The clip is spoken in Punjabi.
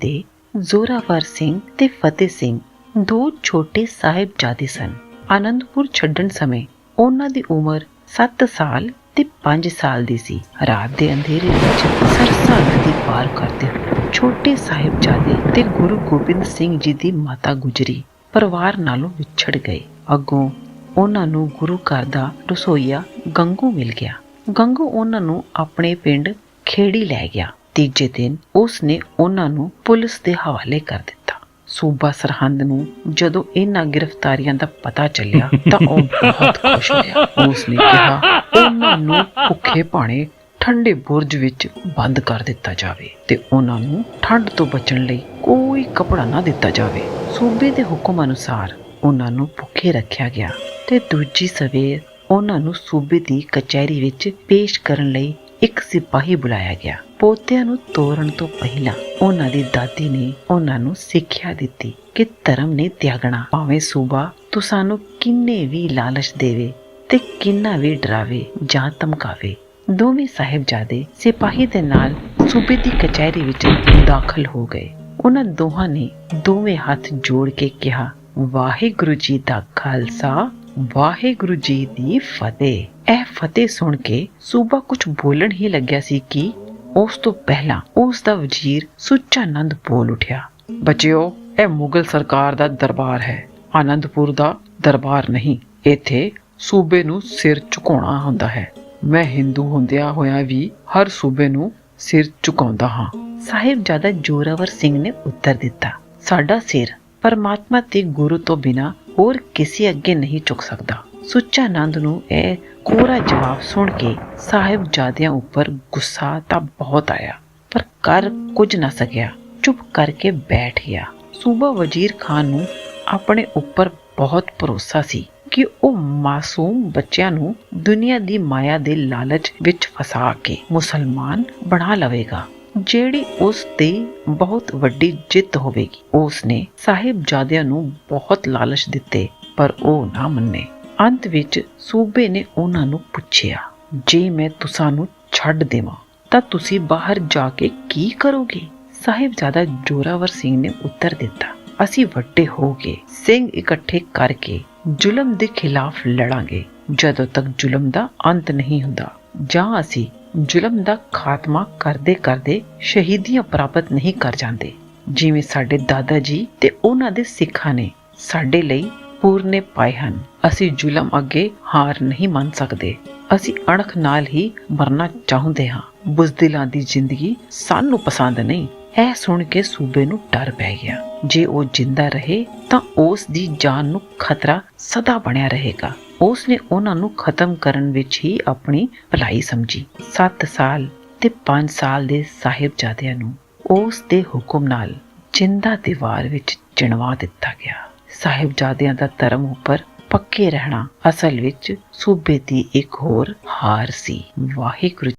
ਤੇ ਜ਼ੋਰਾਵਰ ਸਿੰਘ ਤੇ ਫਤਿਹ ਸਿੰਘ, ਦੋ ਛੋਟੇ ਸਾਹਿਬਜ਼ਾਦੇ ਸਨ। ਆਨੰਦਪੁਰ ਛੱਡਣ ਸਮੇਂ ਉਹਨਾਂ ਦੀ ਉਮਰ 7 ਸਾਲ ਤੇ 5 ਸਾਲ ਦੀ ਸੀ। ਰਾਤ ਦੇ ਅੰਧੇਰੇ ਵਿੱਚ ਸਰਸਾ ਨਦੀ ਪਾਰ ਕਰਦੇ ਹੋਏ ਛੋਟੇ ਸਾਹਿਬਜ਼ਾਦੇ ਤੇ ਗੁਰੂ ਗੋਬਿੰਦ ਸਿੰਘ ਜੀ ਦੀ ਮਾਤਾ ਗੁਜਰੀ ਪਰਿਵਾਰ ਨਾਲੋਂ ਵਿਛੜ ਗਏ। ਅੱਗੋਂ ਉਹਨਾਂ ਨੂੰ ਗੁਰੂ ਘਰ ਦਾ ਰਸੋਈਆ ਗੰਗੂ ਮਿਲ ਗਿਆ। ਗੰਗੂ ਉਹਨਾਂ ਨੂੰ ਆਪਣੇ ਪਿੰਡ ਖੇੜੀ ਲੈ ਗਿਆ। ਤੀਜੇ ਦਿਨ ਉਸ ਨੇ ਉਹਨਾਂ ਨੂੰ ਪੁਲਿਸ ਦੇ ਹਵਾਲੇ ਕਰ ਦਿੱਤਾ। ਸੂਬਾ ਸਰਹੰਦ ਨੂੰ ਜਦੋਂ ਇਹਨਾਂ ਗ੍ਰਿਫਤਾਰੀਆਂ ਦਾ ਪਤਾ ਚੱਲਿਆ ਤਾਂ ਉਹ ਬਹੁਤ ਖੁਸ਼ ਹੋਇਆ। ਉਸ ਨੇ ਕਿਹਾ, ਉਹਨਾਂ ਨੂੰ ਭੁੱਖੇ ਭਾਣੇ ਠੰਡੇ ਬੁਰਜ ਵਿੱਚ ਬੰਦ ਕਰ ਦਿੱਤਾ ਜਾਵੇ ਤੇ ਉਹਨਾਂ ਨੂੰ ਠੰਡ ਤੋਂ ਬਚਣ ਲਈ ਕੋਈ ਕਪੜਾ ਨਾ ਦਿੱਤਾ ਜਾਵੇ। ਸੂਬੇ ਦੇ ਹੁਕਮ ਅਨੁਸਾਰ ਉਹਨਾਂ ਨੂੰ ਭੁੱਖੇ ਰੱਖਿਆ ਗਿਆ ਤੇ ਦੂਜੀ ਸਵੇਰ ਉਹਨਾਂ ਨੂੰ ਸੂਬੇ ਦੀ ਕਚਹਿਰੀ ਵਿੱਚ ਪੇਸ਼ ਕਰਨ ਲਈ ਇੱਕ ਸਿਪਾਹੀ ਬੁਲਾਇਆ ਗਿਆ। ਪੋਤਿਆਂ ਨੂੰ ਤੋਰਨ ਤੋਂ ਪਹਿਲਾਂ ਉਹਨਾਂ ਦੀ ਦਾਦੀ ਨੇ ਉਹਨਾਂ ਨੂੰ ਸਿੱਖਿਆ ਦਿੱਤੀ ਕਿ ਧਰਮ ਨੇ ਤਿਆਗਣਾ। ਭਾਵੇਂ ਸੂਬਾ ਤੁਸਾਨੂੰ ਕਿੰਨੇ ਵੀ ਲਾਲਚ ਦੇਵੇ ਤੇ ਕਿੰਨਾ ਵੀ ਡਰਾਵੇ ਜਾਂ ਧਮਕਾਵੇ, ਦੋਵੇਂ ਸਾਹਿਬਜ਼ਾਦੇ ਸਿਪਾਹੀ ਦੇ ਨਾਲ ਸੂਬੇ ਦੀ ਕਚਹਿਰੀ ਵਿੱਚ ਦਾਖਲ ਹੋ ਗਏ। ਉਹਨਾਂ ਦੋਹਾਂ ਨੇ ਦੋਵੇਂ ਹੱਥ ਜੋੜ ਕੇ ਕਿਹਾ, ਵਾਹਿਗੁਰੂ ਜੀ ਦਾ ਖਾਲਸਾ ਵਾਹਿਗੁਰੂ ਜੀ ਦੀ ਫਤਿਹ। ਇਹ ਫਤਿਹ ਸੁਣ ਕੇ ਸੂਬਾ ਕੁਝ ਬੋਲਣ ਹੀ ਲੱਗਿਆ ਸੀ ਕਿ ਉਸ ਤੋਂ ਪਹਿਲਾਂ ਉਸ ਦਾ ਵਜ਼ੀਰ ਸੁੱਚਾ ਨੰਦ ਬੋਲ ਉਠਿਆ। ਬੱਚਿਓ, ਇਹ ਮੁਗਲ ਸਰਕਾਰ ਦਾ ਦਰਬਾਰ ਹੈ। ਆਨੰਦਪੁਰ ਦਾ ਦਰਬਾਰ ਨਹੀਂ, ਇੱਥੇ ਸੂਬੇ ਨੂੰ ਸਿਰ ਝੁਕਾਉਣਾ ਹੁੰਦਾ ਹੈ। ਮੈਂ ਹਿੰਦੂ ਹੁੰਦਿਆਂ ਹੋਇਆ ਵੀ ਹਰ ਸੂਬੇ ਨੂੰ ਸਿਰ ਝੁਕਾਉਂਦਾ ਹਾਂ। ਸਾਹਿਬਜ਼ਾਦਾ ਜੋਰਾਵਰ ਸਿੰਘ ਨੇ ਉੱਤਰ ਦਿੱਤਾ, ਸਾਡਾ ਸਿਰ ਪਰਮਾਤਮਾ ਤੇ ਗੁਰੂ ਤੋਂ ਬਿਨਾ ਹੋਰ ਕਿਸੇ ਅੱਗੇ ਨਹੀਂ ਝੁਕ ਸਕਦਾ। ਸੁੱਚਾ ਨੰਦ ਨੂੰ ਇਹ ਕੋਰਾ ਜਵਾਬ ਸੁਣ ਕੇ ਸਾਹਿਬਜ਼ਾਦਿਆਂ ਉੱਪਰ ਗੁੱਸਾ ਤਾਂ ਬਹੁਤ ਆਇਆ, ਪਰ ਕਰ ਕੁਝ ਨਾ ਸਕਿਆ, ਚੁੱਪ ਕਰਕੇ ਬੈਠ ਗਿਆ। ਸੂਬਾ ਵਜ਼ੀਰ ਖਾਨ ਨੂੰ ਆਪਣੇ ਉੱਪਰ ਬਹੁਤ ਭਰੋਸਾ ਸੀ ਕਿ ਉਹ ਮਾਸੂਮ ਬੱਚਿਆਂ ਨੂੰ ਦੁਨੀਆ ਦੀ ਮਾਇਆ ਦੇ ਲਾਲਚ ਵਿੱਚ ਫਸਾ ਕੇ ਮੁਸਲਮਾਨ ਬਣਾ ਲਵੇਗਾ। ਜਿਹੜੀ ਉਸ ਦੀ ਬਹੁਤ ਵੱਡੀ ਜਿੱਤ ਹੋਵੇਗੀ। ਉਸ ਨੇ ਸਾਹਿਬਜ਼ਾਦਿਆਂ ਨੂੰ ਬਹੁਤ ਲਾਲਚ ਦਿੱਤੇ, ਪਰ ਉਹ ਨਾ ਮੰਨੇ। ਅੰਤ ਵਿੱਚ ਸੂਬੇ ਨੇ ਉਹਨਾਂ ਨੂੰ ਪੁੱਛਿਆ, ਜੇ ਮੈਂ ਤੁਸਾਂ ਛੱਡ ਦੇਵਾਂ, ਤਾਂ ਤੁਸੀਂ ਬਾਹਰ ਜਾ ਕੇ ਕੀ ਕਰੋਗੇ? ਸਾਹਿਬਜ਼ਾਦਾ ਜੋਰਾਵਰ ਸਿੰਘ ਨੇ ਉੱਤਰ ਦਿੱਤਾ, ਅਸੀਂ ਵੱਡੇ ਹੋ ਕੇ ਸਿੰਘ ਇਕੱਠੇ ਕਰਕੇ ਜ਼ੁਲਮ ਦੇ ਖਿਲਾਫ ਲੜਾਂਗੇ। ਜਦੋਂ ਤੱਕ ਜ਼ੁਲਮ ਦਾ ਅੰਤ ਨਹੀਂ ਹੁੰਦਾ, ਜਾਂ ਅਸੀਂ ਜ਼ੁਲਮ ਦਾ ਖਾਤਮਾ ਕਰਦੇ ਕਰਦੇ ਸ਼ਹੀਦੀਆਂ ਪ੍ਰਾਪਤ ਨਹੀਂ ਕਰ ਜਾਂਦੇ। ਜਿਵੇਂ ਸਾਡੇ ਦਾਦਾ ਜੀ ਤੇ ਉਹਨਾਂ ਦੇ ਸਿੱਖਾਂ ਨੇ ਸਾਡੇ ਲਈ ਪੂਰਨੇ ਪਾਏ ਹਨ। ਅਸੀਂ ਜ਼ੁਲਮ ਅੱਗੇ ਹਾਰ ਨਹੀਂ ਮੰਨ ਸਕਦੇ। ਅਸੀਂ ਅਣਖ ਨਾਲ ਹੀ ਮਰਨਾ ਚਾਹੁੰਦੇ ਹਾਂ। ਬੁਜ਼ਦਿਲਾਂ ਦੀ ਜ਼ਿੰਦਗੀ ਸਾਨੂੰ ਪਸੰਦ ਨਹੀਂ। ਇਹ ਸੁਣ ਕੇ ਸੂਬੇ ਨੂੰ ਡਰ ਪੈ ਗਿਆ। ਜੇ ਉਹ ਜਿੰਦਾ ਰਹੇ, ਤਾਂ ਉਸ ਦੀ ਜਾਨ ਨੂੰ ਖਤਰਾ ਸਦਾ ਬਣਿਆ ਰਹੇਗਾ। ਉਸ ਨੇ ਉਹਨਾਂ ਨੂੰ ਖਤਮ ਕਰਨ ਵਿੱਚ ਹੀ ਆਪਣੀ ਭਲਾਈ ਸਮਝੀ। 7 ਸਾਲ ਤੇ 5 ਸਾਲ ਦੇ ਸਾਹਿਬਜ਼ਾਦਿਆਂ ਨੂੰ ਉਸ ਦੇ ਹੁਕਮ ਨਾਲ ਜਿੰਦਾ ਦੀਵਾਰ ਵਿੱਚ ਚਿਣਵਾ ਦਿੱਤਾ ਗਿਆ। ਸਾਹਿਬਜ਼ਾਦਿਆਂ ਦਾ ਧਰਮ ਉੱਪਰ ਪੱਕੇ ਰਹਿਣਾ ਅਸਲ ਵਿੱਚ ਸੂਬੇ ਦੀ ਇੱਕ ਹੋਰ ਹਾਰ ਸੀ। ਵਾਹਿਗੁਰੂ